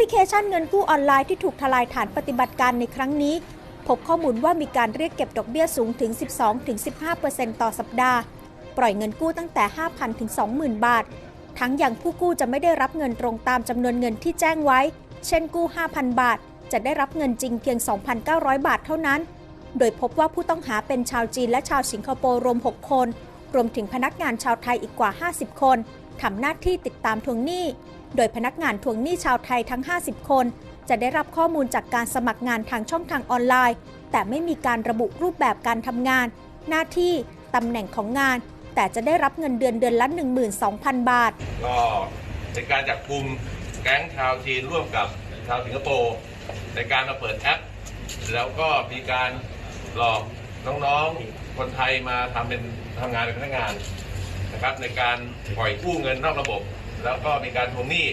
พลิเคชันเงินกู้ออนไลน์ที่ถูกทลายฐานปฏิบัติการในครั้งนี้ พบข้อมูลว่ามีการเรียกเก็บดอกเบี้ยสูงถึง 12-15%ต่อสัปดาห์ ปล่อยเงินกู้ตั้งแต่ 5,000 ถึง 20,000 บาท ทั้งอย่างผู้กู้จะไม่ได้รับเงินตรงตามจำนวนเงินที่แจ้งไว้ เช่นกู้ 5,000 บาท จะได้รับเงินจริงเพียง 2,900 บาทเท่านั้น โดยพบว่าผู้ต้องหาเป็นชาวจีนและชาวสิงคโปร์รวม 6 คน รวมถึงพนักงานชาวไทยอีกกว่า 50 คนทำหน้าที่ติดตามทวงหนี้ โดยพนักงานทวงหนี้ชาวไทยทั้ง 50 คน จะได้รับข้อมูลจากการสมัครงานทางช่องทางออนไลน์ แต่ไม่มีการระบุรูปแบบการทำงาน หน้าที่ตำแหน่งของงาน แต่จะได้รับเงินเดือนเดือนละ 12,000 บาท ก็เป็นการจับกลุ่มแก๊งชาวจีนร่วมกับชาวสิงคโปร์ในการมาเปิดแอป แล้วก็มีการหลอกน้องๆ คนไทยมาทำเป็นทำงานเป็นพนักงานนะครับในการปล่อยกู้เงินนอกระบบ แล้วก็มีการทวงหนี้